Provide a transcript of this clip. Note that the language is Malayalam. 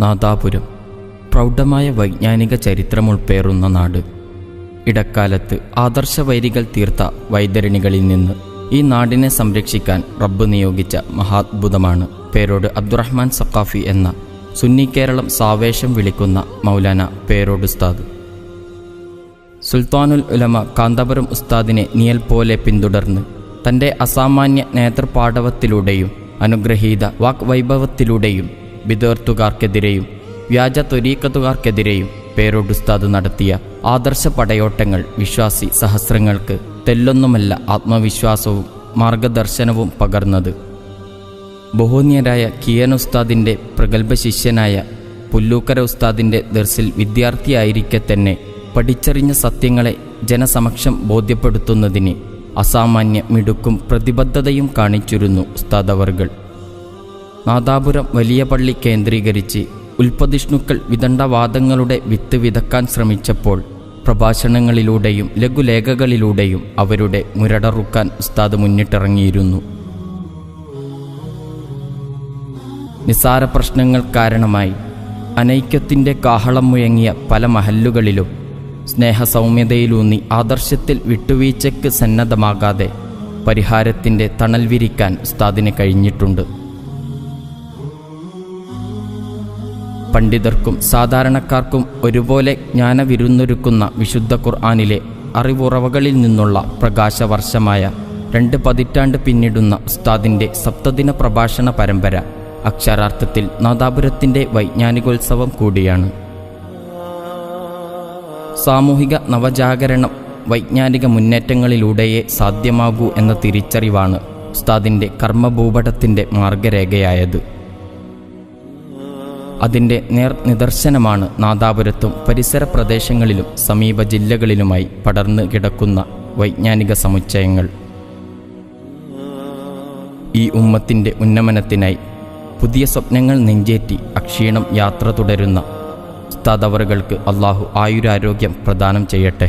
നാദാപുരം പ്രൗഢമായ വൈജ്ഞാനിക ചരിത്രം ചരിത്രമുൾപ്പേറുന്ന നാട്. ഇടക്കാലത്ത് ആദർശവൈരികൾ തീർത്ത വൈതരണികളിൽ നിന്ന് ഈ നാടിനെ സംരക്ഷിക്കാൻ റബ്ബ് നിയോഗിച്ച മഹാത്ഭുതമാണ്. പേരോട് അബ്ദുറഹ്മാൻ സക്കാഫി എന്ന സുന്നി കേരളം സാവേശം വിളിക്കുന്ന മൗലാന പേരോട് ഉസ്താദ്. സുൽത്താനുൽ ഉലമ കാന്തപുരം ഉസ്താദിനെ നിയൽ പോലെ പിന്തുടർന്ന് തന്റെ അസാമാന്യ നേതൃപാടവത്തിലൂടെയും അനുഗ്രഹീത വാക്വൈഭവത്തിലൂടെയും ബിതേർത്തുകാർക്കെതിരെയും വ്യാജ ത്വരീക്കത്തുകാർക്കെതിരെയും പേരോടുസ്താദ് നടത്തിയ ആദർശ പടയോട്ടങ്ങൾ വിശ്വാസി സഹസ്രങ്ങൾക്ക് തെല്ലൊന്നുമല്ല ആത്മവിശ്വാസവും മാർഗദർശനവും പകർന്നത്. ബഹുനിയരായ കിയൻ ഉസ്താദിന്റെ പ്രഗത്ഭ ശിഷ്യനായ പുല്ലൂക്കര ഉസ്താദിന്റെ ദർസിൽ വിദ്യാർത്ഥിയായിരിക്കെ തന്നെ പഠിച്ചറിഞ്ഞ സത്യങ്ങളെ ജനസമക്ഷം ബോധ്യപ്പെടുത്തുന്നതിന് അസാമാന്യ മിടുക്കും പ്രതിബദ്ധതയും കാണിച്ചിരുന്നു ഉസ്താദവർഗൾ നാദാപുരം വലിയ പള്ളി കേന്ദ്രീകരിച്ച് ഉൽപ്പതിഷ്ണുക്കൾ വിദണ്ഡവാദങ്ങളുടെ വിത്ത് വിതക്കാൻ ശ്രമിച്ചപ്പോൾ പ്രഭാഷണങ്ങളിലൂടെയും ലഘുലേഖകളിലൂടെയും അവരുടെ മുരടറുക്കാൻ ഉസ്താദ് മുന്നിട്ടിറങ്ങിയിരുന്നു. നിസാര പ്രശ്നങ്ങൾ കാരണമായി അനൈക്യത്തിന്റെ കാഹളം മുഴങ്ങിയ പല മഹല്ലുകളിലും സ്നേഹസൗമ്യതയിലൂന്നി ആദർശത്തിൽ വിട്ടുവീഴ്ചയ്ക്ക് സന്നദ്ധമാകാതെ പരിഹാരത്തിന്റെ തണൽ വിരിക്കാൻ ഉസ്താദിന് കഴിഞ്ഞിട്ടുണ്ട്. പണ്ഡിതർക്കും സാധാരണക്കാർക്കും ഒരുപോലെ ജ്ഞാനവിരുന്നൊരുക്കുന്ന വിശുദ്ധ ഖുർആാനിലെ അറിവുറവകളിൽ നിന്നുള്ള പ്രകാശവർഷമായ രണ്ട് പതിറ്റാണ്ട് പിന്നിടുന്ന ഉസ്താദിന്റെ സപ്തദിന പ്രഭാഷണ പരമ്പര അക്ഷരാർത്ഥത്തിൽ നാദാപുരത്തിന്റെ വൈജ്ഞാനികോത്സവം കൂടിയാണ്. സാമൂഹിക നവജാഗരണം വൈജ്ഞാനിക മുന്നേറ്റങ്ങളിലൂടെയേ സാധ്യമാകൂ എന്ന തിരിച്ചറിവാണ് ഉസ്താദിന്റെ കർമ്മഭൂപടത്തിന്റെ മാർഗരേഖയായത്. അതിന്റെ നേർ നിദർശനമാണ് നാദാപുരത്തും പരിസര പ്രദേശങ്ങളിലും സമീപ ജില്ലകളിലുമായി പടർന്നു കിടക്കുന്ന വൈജ്ഞാനിക സമുച്ചയങ്ങൾ. ഈ ഉമ്മത്തിന്റെ ഉന്നമനത്തിനായി പുതിയ സ്വപ്നങ്ങൾ നെഞ്ചേറ്റി അക്ഷീണം യാത്ര തുടരുന്ന ഉസ്താദവറുകൾക്ക് അള്ളാഹു ആയുരാരോഗ്യം പ്രദാനം ചെയ്യട്ടെ.